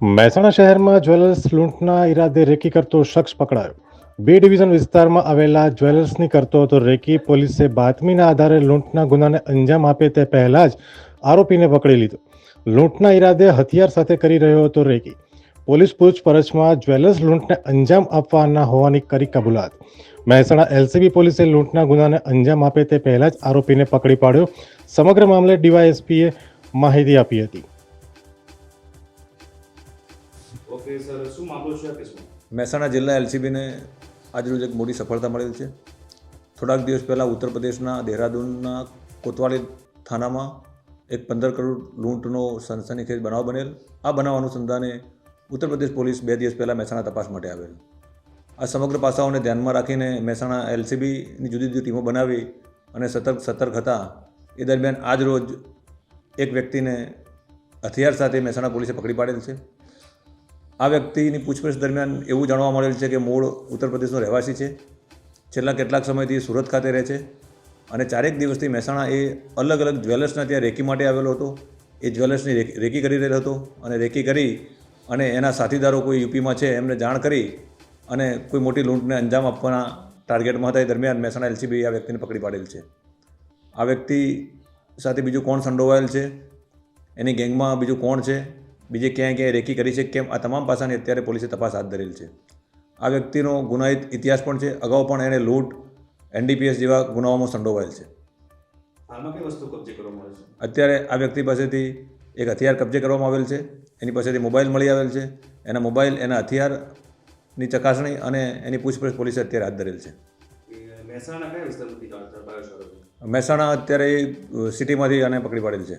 મહેસાણા શહેરમાં jewellers લૂંટના ઈરાદે recce કરતો શખ્સ પકડાયો. બી ડિવિઝન વિસ્તારમાં આવેલા જ્વેલર્સની કરતો હતો રેકી. પોલીસે બાતમીના આધારે લૂંટના ગુનાને અંજામ આપે તે પહેલાં જ આરોપીને પકડી લીધો. લૂંટના ઈરાદે હથિયાર સાથે કરી રહ્યો હતો રેકી. પોલીસ પૂછપરછમાં જ્વેલર્સ લૂંટને અંજામ આપવાના હોવાની કરી કબૂલાત. મહેસાણા એલસીબી પોલીસે લૂંટના ગુનાને અંજામ આપે તે પહેલાં જ આરોપીને પકડી પાડ્યો. સમગ્ર મામલે ડીવાયએસપીએ માહિતી આપી હતી. Okay sir. શું મામલો છે આ કેસમાં? મહેસાણા જિલ્લા એલસીબીને આજરોજ એક મોટી સફળતા મળેલ છે. થોડાક દિવસ પહેલાં ઉત્તર પ્રદેશના દહેરાદૂનના કોતવાલી થાનામાં એક પંદર કરોડ લૂંટનો સનસનીખેજ બનાવ બનેલ. આ બનાવ અનુસંધાને ઉત્તર પ્રદેશ પોલીસ બે દિવસ પહેલાં મહેસાણા તપાસ માટે આવેલ. આ સમગ્ર પાસાઓને ધ્યાનમાં રાખીને મહેસાણા એલસીબીની જુદી જુદી ટીમો બનાવી અને સતર્ક સતર્ક હતા. એ દરમિયાન આજ રોજ એક વ્યક્તિને હથિયાર સાથે મહેસાણા પોલીસે પકડી પાડેલ છે. આ વ્યક્તિની પૂછપરછ દરમિયાન એવું જાણવા મળેલ છે કે મૂળ ઉત્તર પ્રદેશનો રહેવાસી છે. છેલ્લા કેટલાક સમયથી સુરત ખાતે રહે છે અને ચારેક દિવસથી મહેસાણા એ અલગ અલગ જ્વેલર્સના ત્યાં રેકી માટે આવેલો હતો. એ જ્વેલર્સની રેકી કરી રહેલો હતો અને રેકી કરી અને એના સાથીદારો કોઈ યુપીમાં છે એમને જાણ કરી અને કોઈ મોટી લૂંટને અંજામ આપવાના ટાર્ગેટમાં હતા એ દરમિયાન મહેસાણા એલસીબી આ વ્યક્તિને પકડી પાડેલ છે. આ વ્યક્તિ સાથે બીજું કોણ સંડોવાયેલ છે? એની ગેંગમાં બીજું કોણ છે? બીજે ક્યાંય ક્યાંય રેકી કરી છે કેમ આ તમામ પાસાની અત્યારે પોલીસે તપાસ હાથ ધરેલ છે. આ વ્યક્તિનો ગુનાહિત ઇતિહાસ પણ છે. અગાઉ પણ એને લૂંટ એનડીપીએસ જેવા ગુનાઓમાં સંડોવાયેલ છે. અત્યારે આ વ્યક્તિ પાસેથી એક હથિયાર કબજે કરવામાં આવેલ છે. એની પાસેથી મોબાઈલ મળી આવેલ છે. એના મોબાઈલ એના હથિયારની ચકાસણી અને એની પૂછપરછ પોલીસે અત્યારે હાથ ધરેલ છે. મહેસાણા અત્યારે સિટીમાંથી આને પકડી પાડેલ છે.